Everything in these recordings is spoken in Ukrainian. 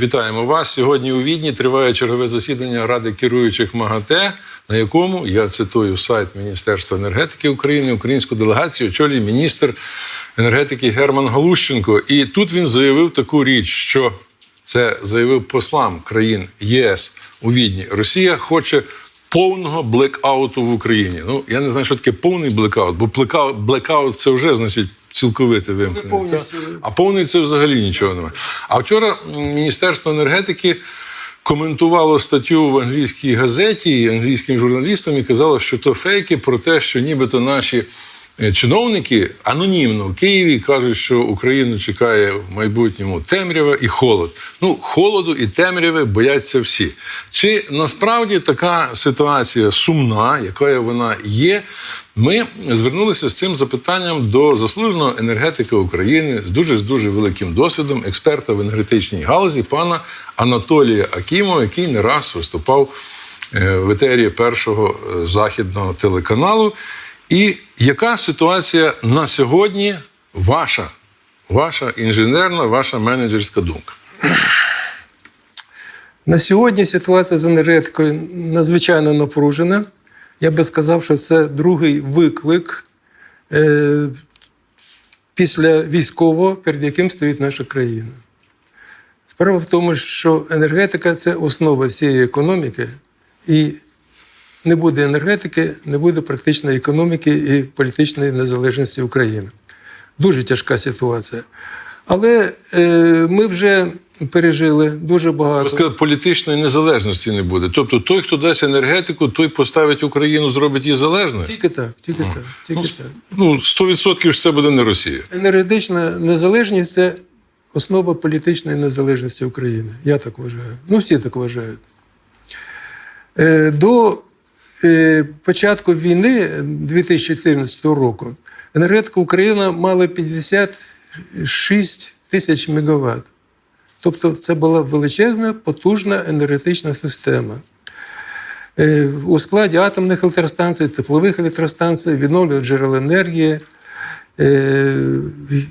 Вітаємо вас. Сьогодні у Відні триває чергове засідання Ради керуючих МАГАТЕ, на якому я цитую сайт Міністерства енергетики України, українську делегацію очолює міністр енергетики Герман Галущенко. І тут він заявив таку річ, що це заявив послам країн ЄС у Відні. Росія хоче повного блекауту в Україні. Ну я не знаю, що таке повний блекаут, бо блекаут, це вже значить цілковите вимкнення. А повний це взагалі нічого немає. А вчора Міністерство енергетики коментувало статтю в англійській газеті англійським журналістам і казало, що то фейки про те, що нібито наші е, чиновники анонімно в Києві кажуть, що Україну чекає в майбутньому темрява і холод. Ну, холоду і темряви бояться всі. Чи насправді така ситуація сумна, якою вона є? Ми звернулися з цим запитанням до заслуженого енергетика України з дуже з дуже великим досвідом, експерта в енергетичній галузі, пана Анатолія Акімова, який не раз виступав е, в етері першого е, західного телеканалу. І яка ситуація на сьогодні ваша, ваша інженерна, ваша менеджерська думка? На сьогодні ситуація з енергетикою надзвичайно напружена. Я би сказав, що це другий виклик е, після військового, перед яким стоїть наша країна. Справа в тому, що енергетика це основа всієї економіки, і не буде енергетики, не буде практичної економіки і політичної незалежності України. Дуже тяжка ситуація. Але е, ми вже пережили дуже Ви багато. сказали, політичної незалежності не буде. Тобто той, хто дасть енергетику, той поставить Україну, зробить її залежною. Тільки так, тільки так, тільки так. Ну, 100% ж це буде не Росія. Енергетична незалежність це основа політичної незалежності України. Я так вважаю. Ну, всі так вважають. Е, До е, початку війни 2014 року енергетика України мала 56 тисяч мегаватт. Тобто це була величезна, потужна енергетична система. Е, У складі атомних електростанцій, теплових електростанцій, відновлюваних джерел енергії, е,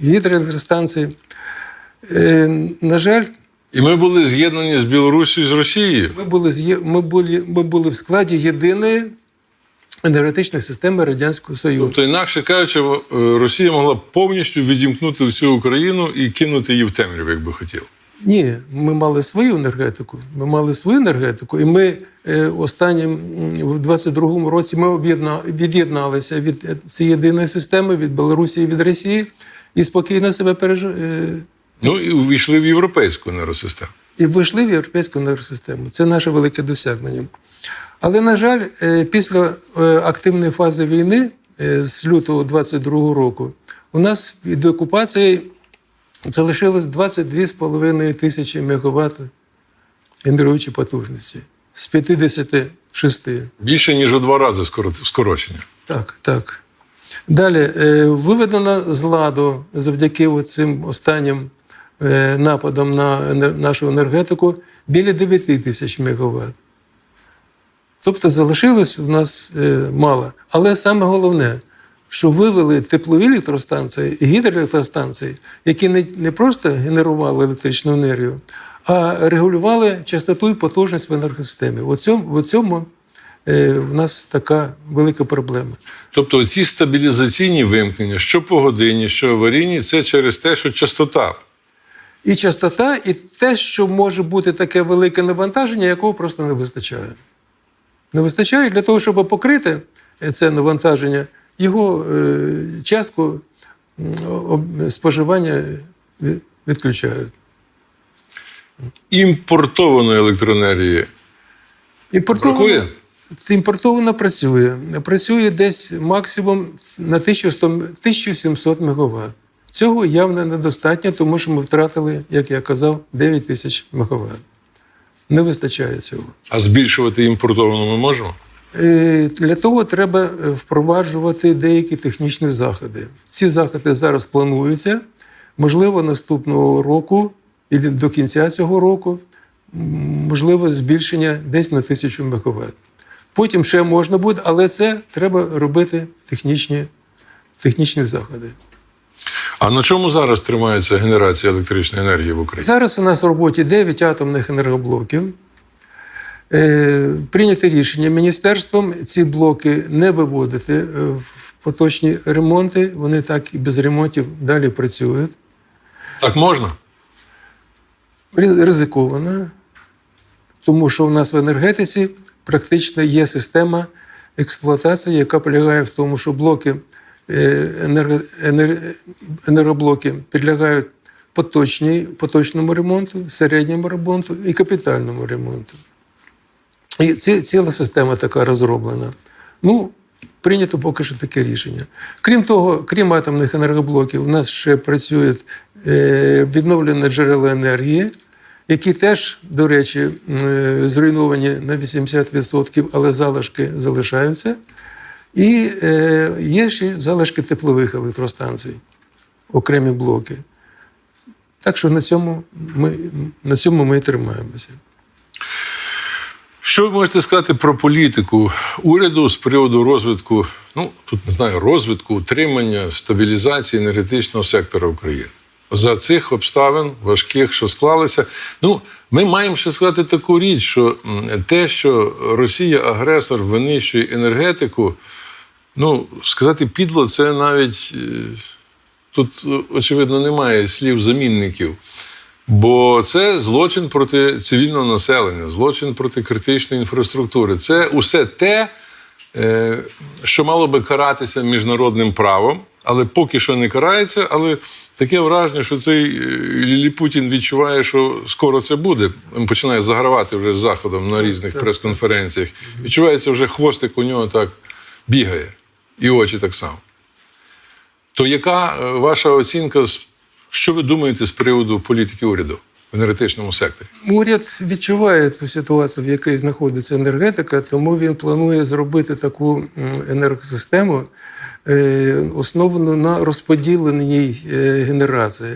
гідроелектростанцій. Е, На жаль, І ми були з'єднані з Білорусією з Росією. ми були, ми, були, ми були в складі єдиної енергетичної системи Радянського Союзу. Тобто, інакше кажучи, Росія могла повністю відімкнути всю Україну і кинути її в темряву, як би хотіла. Ні, ми мали свою енергетику. Ми мали свою енергетику, і ми е, останнім в 22-му році ми від'єдналися від е, цієї єдиної системи, від Білорусі і від Росії, і спокійно себе переж... е, Ну і увійшли в європейську енергосистему. і вийшли в європейську енергосистему. Це наше велике досягнення. Але, на жаль, після активної фази війни з лютого 22-го року у нас від окупації залишилось 22,5 тисячі мегаватт генеруючої потужності з 56. Більше ніж у два рази скорочення. Так, так. Далі е, виведено з ладу завдяки цим останнім е, нападам на нашу енергетику біля 9 тисяч мегаватт. Тобто залишилось в нас е, мало. Але саме головне, що вивели теплові електростанції і гідроелектростанції, які не, не просто генерували електричну енергію, а регулювали частоту і потужність в енергосистемі. В цьому, в цьому е, в нас така велика проблема. Тобто ці стабілізаційні вимкнення, що по годині, що аварійні, це через те, що частота. І частота, і те, що може бути таке велике навантаження, якого просто не вистачає. Не вистачає для того, щоб покрити це навантаження, його е, частку споживання відключають. Імпортованої електроенергії Імпортовано, бракує? імпортовано працює. Працює десь максимум на 1100, 1700 МВт. Цього явно недостатньо, тому що ми втратили, як я казав, 9 тисяч МВт. Не вистачає цього. А збільшувати імпортовану ми можемо? Е, Для того треба е, впроваджувати деякі технічні заходи. Ці заходи зараз плануються. Можливо, наступного року і до кінця цього року, можливо, збільшення десь на тисячу МВт. Потім ще можна буде, але це треба робити технічні, технічні заходи. А на чому зараз тримається генерація електричної енергії в Україні? Зараз у нас в роботі 9 атомних енергоблоків. Е, Прийняте рішення міністерством ці блоки не виводити е, в поточні ремонти. Вони так і без ремонтів далі працюють. Так можна? Ризиковано, тому що у нас в енергетиці практично є система експлуатації, яка полягає в тому, що блоки е, енерго, енергоблоки підлягають поточній, поточному ремонту, середньому ремонту і капітальному ремонту. І ці, ціла система така розроблена. Ну, прийнято поки що таке рішення. Крім того, крім атомних енергоблоків, у нас ще працюють е, відновлені джерела енергії, які теж, до речі, е, зруйновані на 80%, але залишки залишаються. І е, є ще залишки теплових електростанцій, окремі блоки. Так що на цьому ми, на цьому ми і тримаємося. Що ви можете сказати про політику уряду з приводу розвитку, ну тут не знаю, розвитку, утримання, стабілізації енергетичного сектора України? За цих обставин важких, що склалися. Ну, ми маємо ще сказати таку річ, що те, що Росія агресор винищує енергетику, ну сказати підло, це навіть е, тут е, очевидно немає слів замінників. Бо це злочин проти цивільного населення, злочин проти критичної інфраструктури. Це усе те, е, що мало би каратися міжнародним правом, але поки що не карається. Але таке враження, що цей е, Лілі Путін відчуває, що скоро це буде. Він починає загравати вже з заходом на різних прес-конференціях. Відчувається, вже хвостик у нього так бігає, і очі так само. То яка е, ваша оцінка? з- Що ви думаєте з приводу політики уряду в енергетичному секторі? Уряд відчуває ту ситуацію, в якій знаходиться енергетика, тому він планує зробити таку енергосистему, е, основану на розподіленій е, генерації.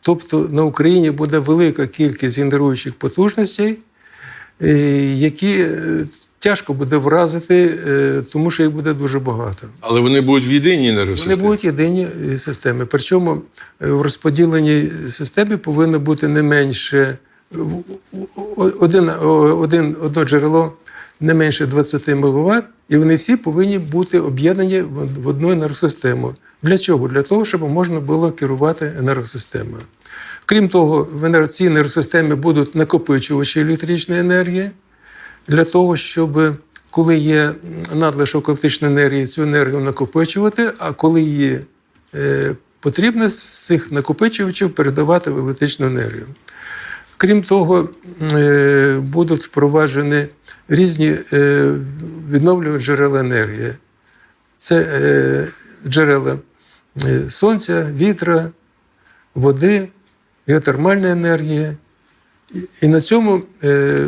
Тобто на Україні буде велика кількість генеруючих потужностей, е, які тяжко буде вразити, е, тому що їх буде дуже багато. Але вони будуть в єдиній енергосистемі. Вони будуть єдині е, системи. Причому е, в розподіленій системі повинно бути не менше один, один, одно джерело не менше 20 МВт, і вони всі повинні бути об'єднані в в одну енергосистему. Для чого? Для того, щоб можна було керувати енергосистемою. Крім того, в енер- цій енергосистемі будуть накопичувачі електричної енергії для того, щоб коли є надлишок електричної енергії, цю енергію накопичувати, а коли її е, потрібно з цих накопичувачів передавати в електричну енергію. Крім того, е, будуть впроваджені різні е, відновлювані джерела енергії. Це джерела сонця, вітра, води, геотермальної енергії. І- на цьому е,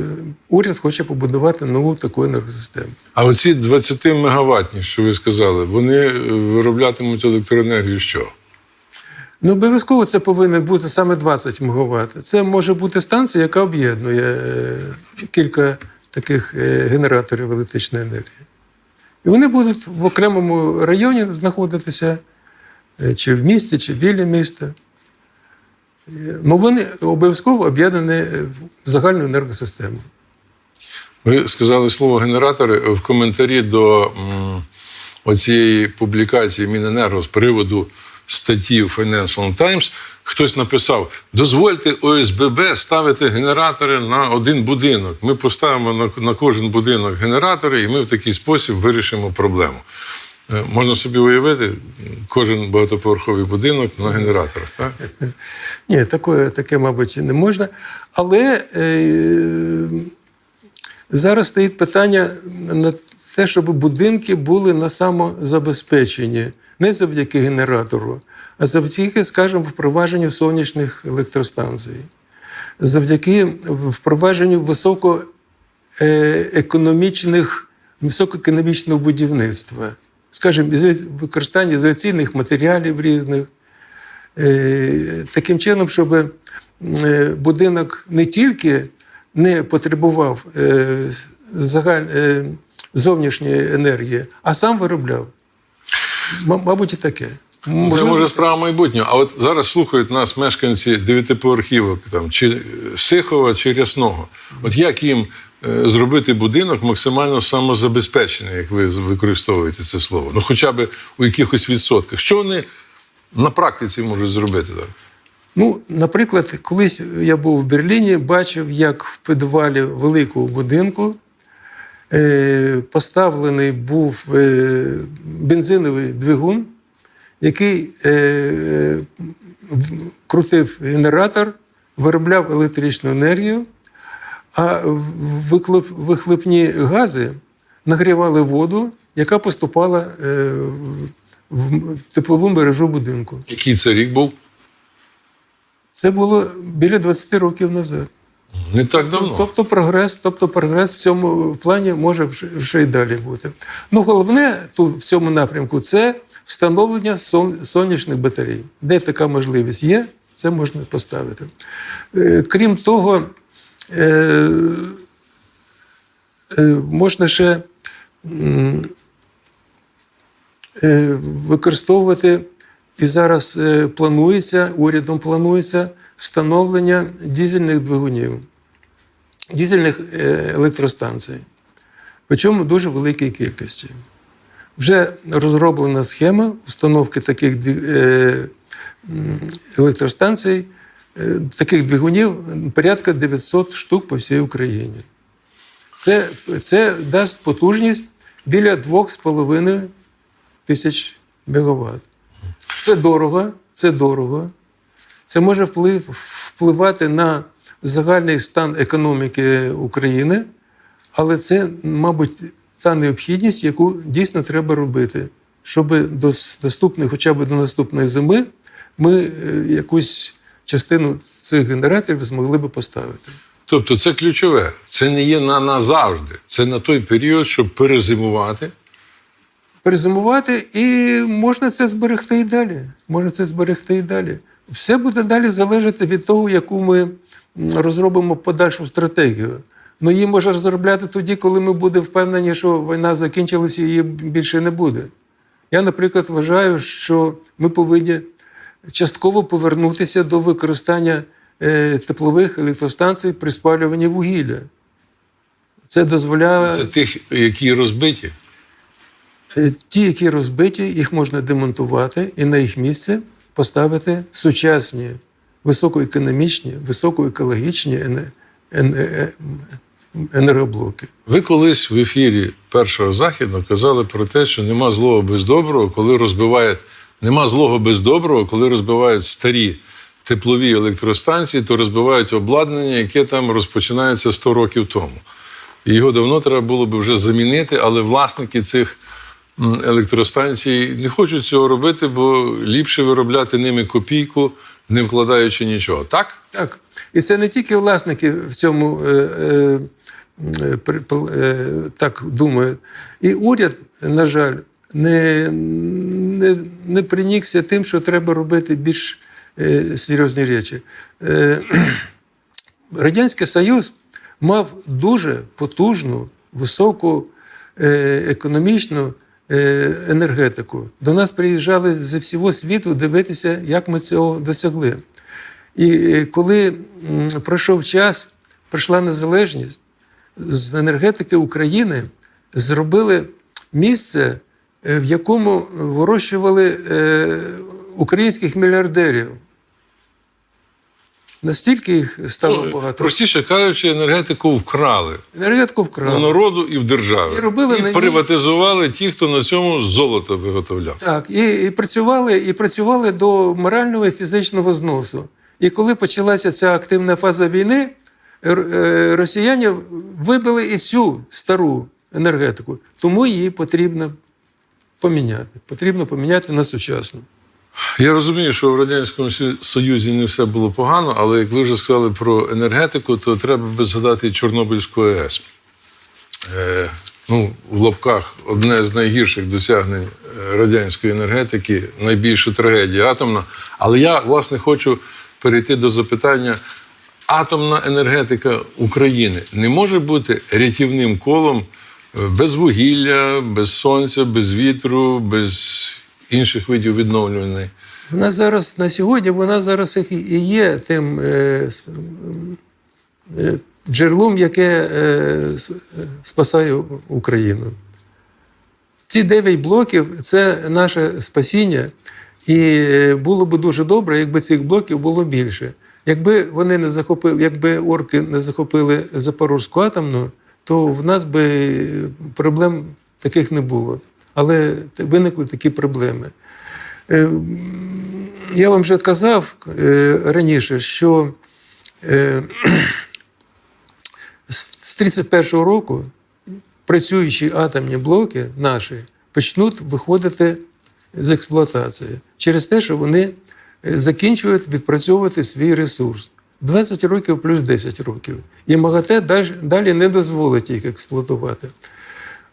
уряд хоче побудувати нову таку енергосистему. А оці 20 мегаваттні, що ви сказали, вони е, вироблятимуть електроенергію що? Ну, обов'язково це повинно бути саме 20 МВт. Це може бути станція, яка об'єднує е, кілька таких е, генераторів електричної енергії. І вони будуть в окремому районі знаходитися, е, чи в місті, чи біля міста. Ну, вони обов'язково об'єднані в загальну енергосистему. Ви сказали слово генератори в коментарі до оцієї публікації Міненерго з приводу статті в Financial Times. Хтось написав: дозвольте ОСББ ставити генератори на один будинок. Ми поставимо на кожен будинок генератори, і ми в такий спосіб вирішимо проблему. Е, Можна собі уявити, кожен багатоповерховий будинок на генераторах. Так? Ні, таке, таке, мабуть, не можна. Але е, зараз стоїть питання на те, щоб будинки були на самозабезпеченні не завдяки генератору, а завдяки, скажімо, впровадженню сонячних електростанцій, завдяки впровадженню високоекономічних, високоекономічного будівництва, скажімо, використання ізоляційних матеріалів різних. Е, таким чином, щоб е, будинок не тільки не потребував е, зовнішньої енергії, а сам виробляв. Мабуть, і таке. Це може справа майбутнього. А от зараз слухають нас мешканці дев'ятиповерхівок, там, чи Сихова, чи Рясного. От як їм зробити будинок максимально самозабезпечений, як ви використовуєте це слово? Ну, хоча б у якихось відсотках. Що вони на практиці можуть зробити зараз? Ну, наприклад, колись я був в Берліні, бачив, як в підвалі великого будинку е, поставлений був е, бензиновий двигун, який е, е, крутив генератор, виробляв електричну енергію, а вихлопні гази нагрівали воду, яка поступала е, в в теплову мережу будинку. Який це рік був? Це було біля 20 років назад. Не так давно. Тобто прогрес, тобто прогрес в цьому плані може вже й далі бути. Ну, головне тут в цьому напрямку це встановлення сон- сонячних батарей. Де така можливість є, це можна поставити. Е, Крім того, е, е, можна ще е, використовувати, і зараз е, планується, урядом планується встановлення дізельних двигунів, дізельних е, електростанцій. Причому дуже великій кількості. Вже розроблена схема установки таких е, електростанцій, таких двигунів порядка 900 штук по всій Україні. Це, це дасть потужність біля 2,5 тисяч мегаватт. Це дорого, це дорого. Це може вплив, впливати на загальний стан економіки України, але це, мабуть, та необхідність, яку дійсно треба робити, щоб до наступної, хоча б до наступної зими, ми е, якусь частину цих генераторів змогли би поставити. Тобто це ключове. Це не є на назавжди. Це на той період, щоб перезимувати. перезимувати, і можна це зберегти і далі. Можна це зберегти і далі. Все буде далі залежати від того, яку ми розробимо подальшу стратегію. Ну, її можна розробляти тоді, коли ми будемо впевнені, що війна закінчилася і її більше не буде. Я, наприклад, вважаю, що ми повинні частково повернутися до використання е, теплових електростанцій при спалюванні вугілля. Це дозволяє. Це тих, які розбиті. Е, Ті, які розбиті, їх можна демонтувати і на їх місце поставити сучасні, високоекономічні, високоекологічні е- енергоблоки. Ви колись в ефірі першого західного казали про те, що нема злого без доброго, коли розбивають нема злого без доброго, коли розбивають старі теплові електростанції, то розбивають обладнання, яке там розпочинається 100 років тому. І його давно треба було би вже замінити, але власники цих електростанцій не хочуть цього робити, бо ліпше виробляти ними копійку, не вкладаючи нічого. Так? Так. І це не тільки власники в цьому е, е, е, е, так думають. І уряд, на жаль, не, не, не принікся тим, що треба робити більш е, серйозні речі. Е, Радянський Союз мав дуже потужну, високу е, економічну е, енергетику. До нас приїжджали зі всього світу дивитися, як ми цього досягли. І е, коли пройшов час, прийшла незалежність, з енергетики України зробили місце, в якому вирощували е, українських мільярдерів. Настільки їх стало Ну, багато. Простіше кажучи, енергетику вкрали. Енергетику У народу і в державі. І робили на ній- приватизували ті, хто на цьому золото виготовляв. Так, і, і, працювали, і працювали до морального і фізичного зносу. І коли почалася ця активна фаза війни, е, росіяни вибили і цю стару енергетику. Тому її потрібно поміняти. Потрібно поміняти на сучасну. Я розумію, що в Радянському Союзі не все було погано, але як ви вже сказали про енергетику, то треба би згадати Чорнобильську АЕС. Е, ну, в лапках одне з найгірших досягнень е, радянської енергетики, найбільша трагедія атомна. Але я, власне, хочу перейти до запитання. Атомна енергетика України не може бути рятівним колом без вугілля, без сонця, без вітру, без інших видів відновлюваної. Вона зараз на сьогодні вона зараз і є тим е, е, джерелом, яке е, е, спасає Україну. Ці дев'ять блоків це наше спасіння. І е, було б дуже добре, якби цих блоків було більше. Якби вони не захопили, якби орки не захопили Запорозьку атомну, то в нас би е, проблем таких не було. Але виникли такі проблеми. Е, Я вам вже казав е, раніше, що з 31-го року працюючі атомні блоки наші почнуть виходити з експлуатації через те, що вони закінчують відпрацьовувати свій ресурс. 20 років плюс 10 років. І МАГАТЕ далі- не дозволить їх експлуатувати.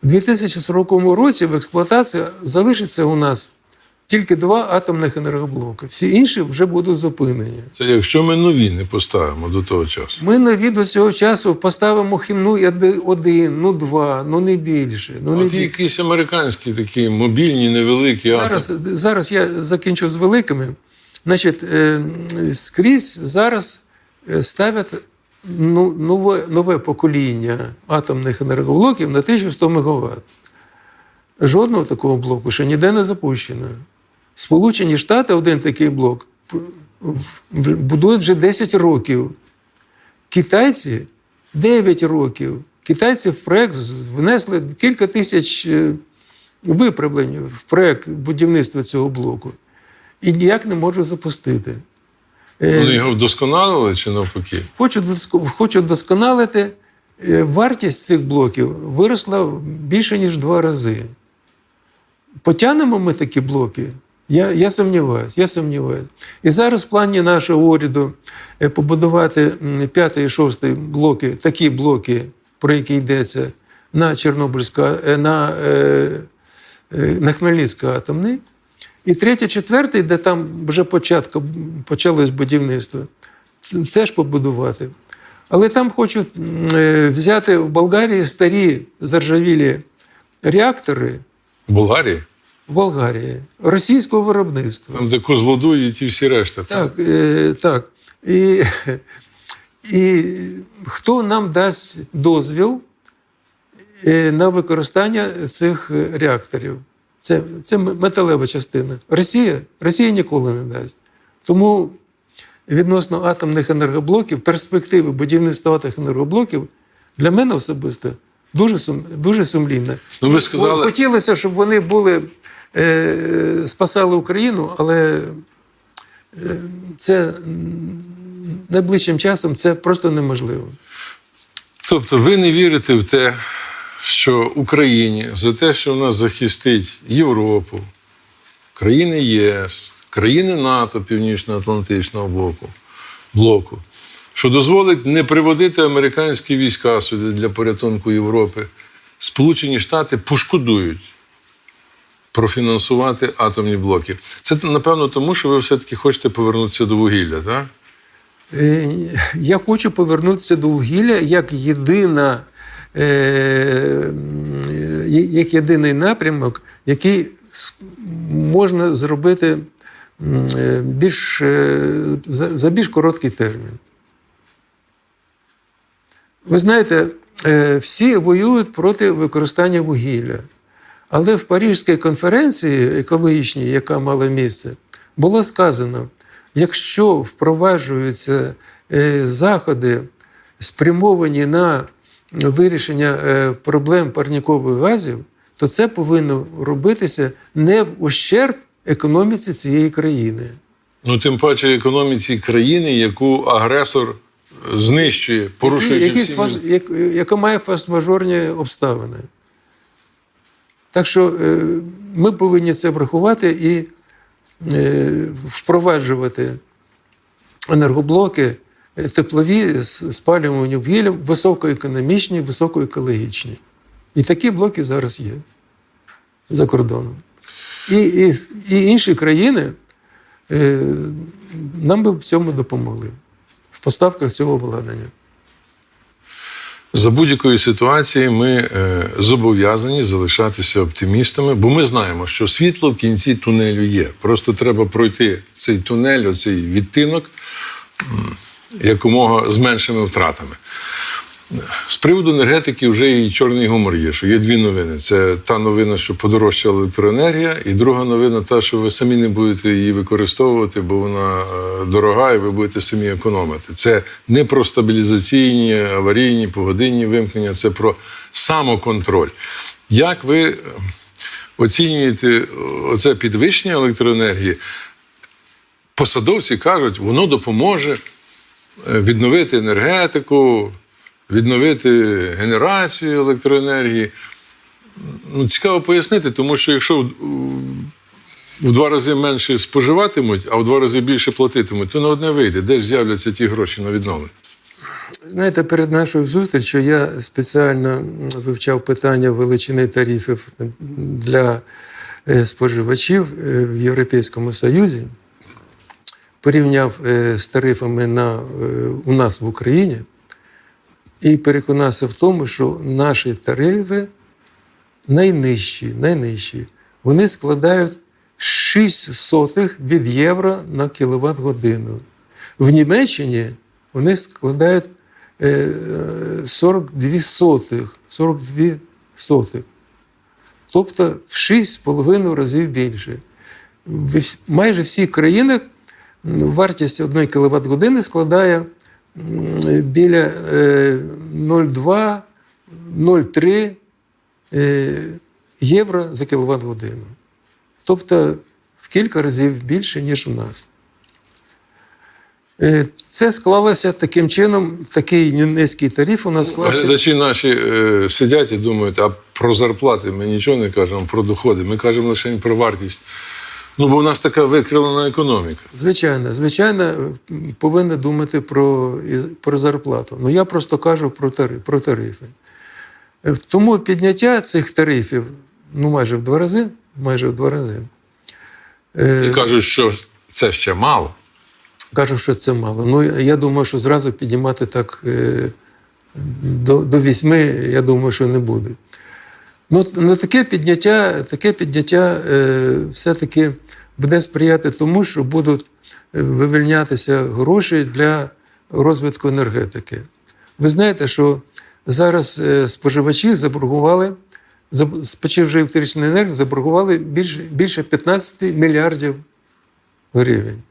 У 2040 році в експлуатації залишиться у нас тільки два атомних енергоблоки. Всі інші вже будуть зупинені. Це якщо ми нові не поставимо до того часу. Ми нові до цього часу поставимо ну, один, ну два, ну не більше. Ну, не От більше. якісь американські такі мобільні, невеликі Зараз, атоми. зараз я закінчу з великими. Значить, е, скрізь зараз ставлять ну, нове, нове покоління атомних енергоблоків на 1100 МВт. Жодного такого блоку ще ніде не запущено. Сполучені Штати один такий блок будують вже 10 років. Китайці 9 років. Китайці в проект з- внесли кілька тисяч е, виправлень в проект будівництва цього блоку. І ніяк не можуть запустити. Е, Вони його вдосконалили чи навпаки? Хочу, доск- хочу досконалити. е, Вартість цих блоків виросла більше, ніж два рази. Потягнемо ми такі блоки? Я, я сумніваюся, я сумніваюся. І зараз в плані нашого уряду е, побудувати п'ятий і шостий блоки, такі блоки, про які йдеться на Чорнобильська, на, на Хмельницька атомний. І третій, четвертий, де там вже початку, почалось будівництво, теж побудувати. Але там хочуть е, взяти в Болгарії старі заржавілі реактори В Болгарії? в Болгарії російського виробництва. Там, де козлодуї і ті всі решта. Так, е, так. І, і хто нам дасть дозвіл е, на використання цих реакторів? Це, це металева частина. Росія, Росія ніколи не дасть. Тому відносно атомних енергоблоків, перспективи будівництва атомних енергоблоків для мене особисто дуже, сум, дуже сумлінне. Ну, ви сказали- Хотілося, щоб вони були, е, спасали Україну, але е, це найближчим часом це просто неможливо. Тобто ви не вірите в те, що Україні за те, що вона захистить Європу, країни ЄС, країни НАТО Північно-Атлантичного блоку, блоку, що дозволить не приводити американські війська сюди для порятунку Європи, Сполучені Штати пошкодують профінансувати атомні блоки. Це напевно тому, що ви все-таки хочете повернутися до вугілля, так? Е, Я хочу повернутися до вугілля як єдина, як єдиний напрямок, який можна зробити е, більш, е, за, більш короткий термін. Ви знаєте, е, всі воюють проти використання вугілля. Але в Парижській конференції екологічній, яка мала місце, було сказано: якщо впроваджуються е, заходи, спрямовані на вирішення е, проблем парнікових газів, то це повинно робитися не в ущерб економіці цієї країни. Ну, тим паче економіці країни, яку агресор знищує, порушуючи які, всі... фаз- як, яка має форс-мажорні обставини. Так що е, ми повинні це врахувати і е, впроваджувати енергоблоки е, теплові з спалюванням вугіллям, високоекономічні, високоекологічні. І такі блоки зараз є за кордоном. І, і, і інші країни е, нам би в цьому допомогли в поставках цього обладнання. За будь-якої ситуації ми е, зобов'язані залишатися оптимістами, бо ми знаємо, що світло в кінці тунелю є. Просто треба пройти цей тунель, оцей відтинок якомога з меншими втратами. З приводу енергетики вже і чорний гумор є, що є дві новини. Це та новина, що подорожчала електроенергія, і друга новина та, що ви самі не будете її використовувати, бо вона е, дорога, і ви будете самі економити. Це не про стабілізаційні, аварійні, погодинні вимкнення, це про самоконтроль. Як ви е, оцінюєте оце підвищення електроенергії? Посадовці кажуть, воно допоможе е, відновити енергетику, відновити генерацію електроенергії. Ну, цікаво пояснити, тому що якщо в- в два рази менше споживатимуть, а в два рази більше платитимуть, то на одне вийде. Де ж з'являться ті гроші на відновлення? Знаєте, перед нашою зустрічю я спеціально вивчав питання величини тарифів для е, споживачів е, в Європейському Союзі, порівняв е, з тарифами на, е, у нас в Україні і переконався в тому, що наші тарифи найнижчі, найнижчі. Вони складають 6 сотих від євро на кіловат годину. В Німеччині вони складають е, е, 42 сотих. 42 сотих. Тобто в 6,5 разів більше. В майже всіх країнах вартість 1 кВт години складає біля е, 0,2 0,3 е, євро за кіловат годину. Тобто в кілька разів більше, ніж у нас. Е, Це склалося таким чином, такий низький тариф у нас склався. Глядачі наші е, сидять і думають, а про зарплати ми нічого не кажемо, про доходи. Ми кажемо лише про вартість. Ну, бо в нас така викривлена економіка. Звичайно, звичайно, м, повинні думати про, про зарплату. Ну я просто кажу про, тари, про тарифи. Е, Тому підняття цих тарифів ну, майже в два рази, майже в два рази. Е, І кажуть, що це ще мало. Кажу, що це мало. Ну, я думаю, що зразу піднімати так е, до, до вісьми, я думаю, що не буде. Ну, ну таке підняття, таке підняття е, все-таки буде сприяти тому, що будуть е, вивільнятися гроші для розвитку енергетики. Ви знаєте, що зараз е, споживачі заборгували, заб- споживачі електричної енергії заборгували більше, більше 15 мільярдів гривень.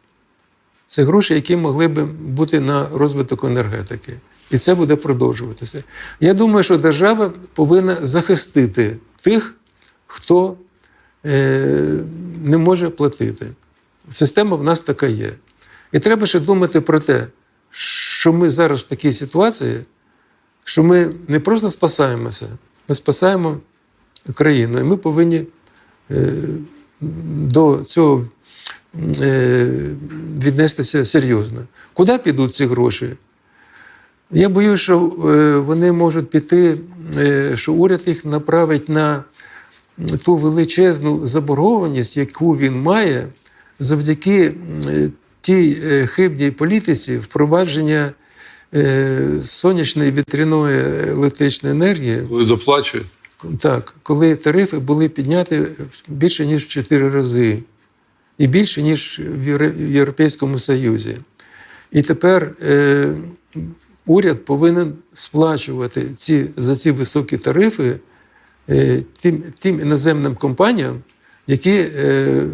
Це гроші, які могли б бути на розвиток енергетики. І це буде продовжуватися. Я думаю, що держава повинна захистити тих, хто не може платити. Система в нас така є. І треба ще думати про те, що ми зараз в такій ситуації, що ми не просто спасаємося, ми спасаємо країну. І ми повинні е, до цього е, віднестися серйозно. Куди підуть ці гроші? Я боюся, що е, вони можуть піти, е, що уряд їх направить на ту величезну заборгованість, яку він має завдяки е, тій е, хибній політиці впровадження е, сонячної вітряної електричної енергії, Коли доплачують. так, коли тарифи були підняті більше ніж в 4 рази, і більше, ніж в Європейському Союзі. І тепер е, уряд повинен сплачувати ці, за ці високі тарифи тим, тим іноземним компаніям, які е,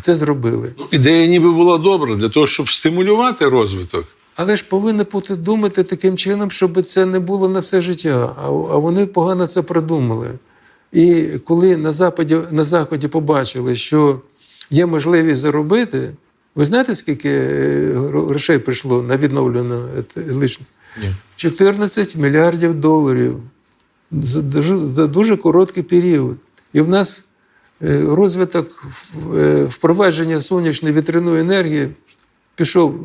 це зробили. Ну, ідея ніби була добра для того, щоб стимулювати розвиток. Але ж повинні бути думати таким чином, щоб це не було на все життя. А, вони погано це продумали. І коли на Западі, на Заході побачили, що є можливість заробити, ви знаєте, скільки е, грошей прийшло на відновлену? Ні. 14 мільярдів доларів за дуже, короткий період. І в нас е, розвиток е, впровадження сонячної вітряної енергії пішов е,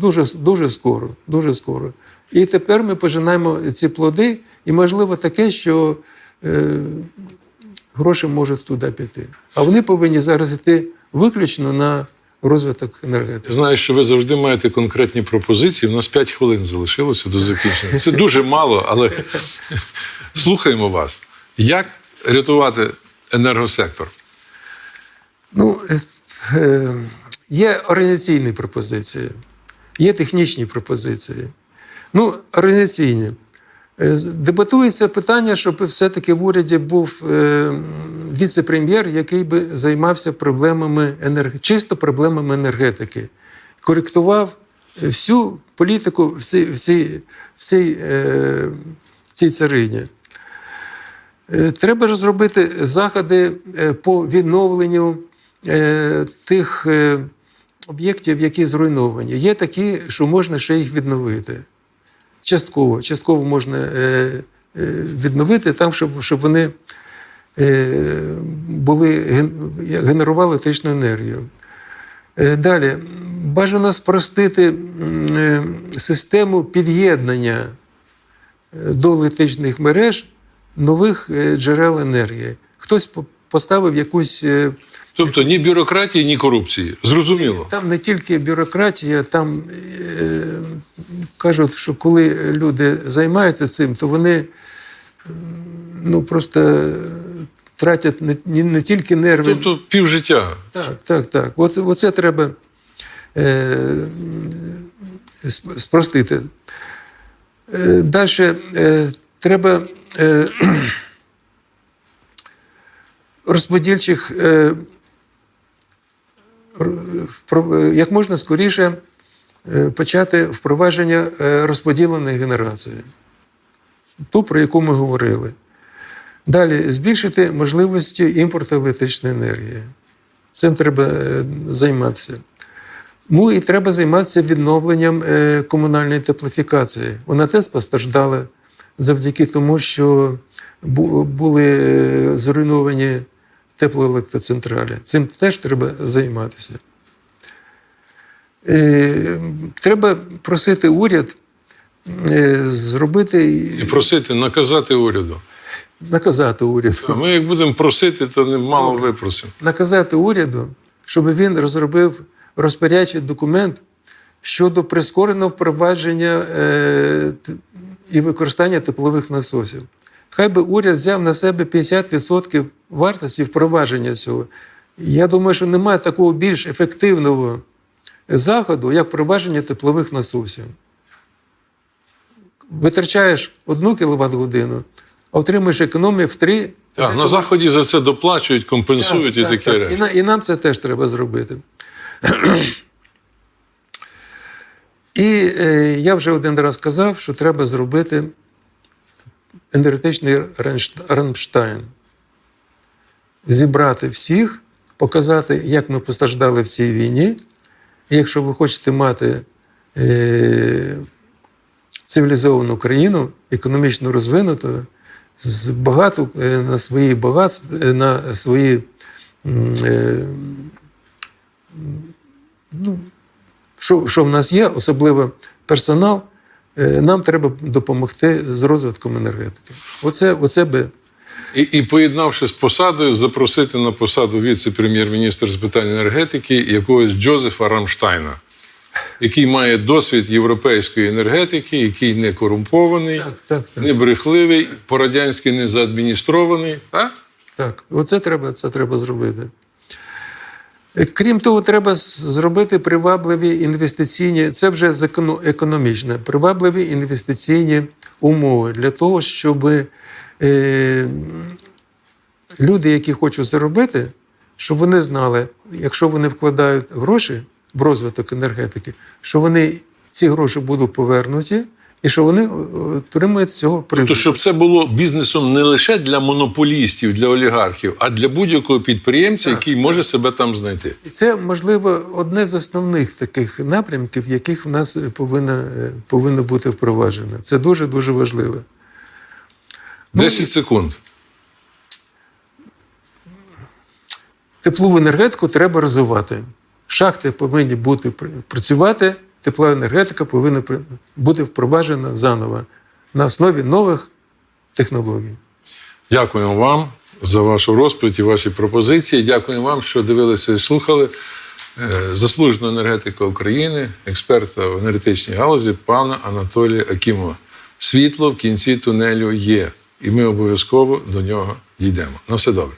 дуже, дуже скоро. Дуже скоро. І тепер ми пожинаємо ці плоди, і можливо таке, що гроші можуть туди піти. А вони повинні зараз йти виключно на розвиток енергетики. Знаю, що ви завжди маєте конкретні пропозиції. У нас 5 хвилин залишилося до закінчення. Це дуже мало, але слухаємо вас. Як рятувати енергосектор? Ну, е, е, є організаційні пропозиції, є технічні пропозиції. Ну, організаційні. Е, Дебатується питання, щоб все-таки в уряді був віце-прем'єр, який би займався проблемами енерг... чисто проблемами енергетики, коректував всю політику всі, всі, всій, е, цій царині. Е, Треба ж зробити заходи е, по відновленню е, тих об'єктів, які зруйновані. Є такі, що можна ще їх відновити. Частково, частково можна відновити там, щоб, щоб вони були, генерували електричну енергію. Е, Далі, бажано спростити е, систему під'єднання е, до електричних мереж нових е, джерел енергії. Хтось поставив якусь. е, Тобто ні бюрократії, ні корупції. Зрозуміло. Там не тільки бюрократія, там е, кажуть, що коли люди займаються цим, то вони ну, просто е, тратять не, не, не тільки нерви. Тобто півжиття. Так, так, так. От, оце треба е, сп- спростити. Е, Далі е, треба е, розподільчих е, як можна скоріше е, почати впровадження е, розподіленої генерації, ту, про яку ми говорили. Далі збільшити можливості імпорту електричної енергії. Цим треба е, займатися. Ну і треба займатися відновленням е, комунальної теплофікації. Вона теж постраждала завдяки тому, що були е, зруйновані теплоелектроцентралі. Цим теж треба займатися. Треба просити уряд зробити І просити наказати уряду. Наказати уряду. А ми як будемо просити, то не мало випросимо. наказати уряду, щоб він розробив розпорядчий документ щодо прискореного впровадження е, і використання теплових насосів. Хай би уряд взяв на себе 50% вартості впровадження цього. Я думаю, що немає такого більш ефективного заходу, як впровадження теплових насосів. Витрачаєш одну кВт годину, отримуєш економію в 3 Так, на заході за це доплачують, компенсують і такі І, речі. на- і нам це теж треба зробити. І е, я вже один раз казав, що треба зробити енергетичний Рамштайн. Зібрати всіх, показати, як ми постраждали в цій війні. І якщо ви хочете мати е, цивілізовану країну, економічно розвинуту, з багату е, на свої багатства, е, на свої е, ну, що, що в нас є, особливо персонал, нам треба допомогти з розвитком енергетики. Оце, оце би. І, і поєднавши з посадою, запросити на посаду віце-прем'єр-міністра з питань енергетики якогось Джозефа Рамштайна, який має досвід європейської енергетики, який не корумпований, Так, так, так. не брехливий, по-радянськи не заадміністрований. Так? Так, оце треба, це треба зробити. Е, Крім того, треба зробити привабливі інвестиційні, це вже закону- економічне, привабливі інвестиційні умови для того, щоб е, люди, які хочуть заробити, щоб вони знали, якщо вони вкладають гроші в розвиток енергетики, що вони ці гроші будуть повернуті і що вони е, отримують з цього прибуток. Тобто, щоб це було бізнесом не лише для монополістів, для олігархів, а для будь-якого підприємця, який може себе там знайти. І це, можливо, одне з основних таких напрямків, яких в нас повинно, е, повинно бути впроваджено. Це дуже-дуже важливо. Ну, 10 секунд. Теплову енергетику треба розвивати. Шахти повинні бути працювати, теплова енергетика повинна бути впроваджена заново на основі нових технологій. Дякуємо вам за вашу розповідь і ваші пропозиції. Дякуємо вам, що дивилися і слухали. е, заслуженого енергетика України, експерта в енергетичній галузі, пана Анатолія Акімова. Світло в кінці тунелю є, і ми обов'язково до нього дійдемо. На все добре.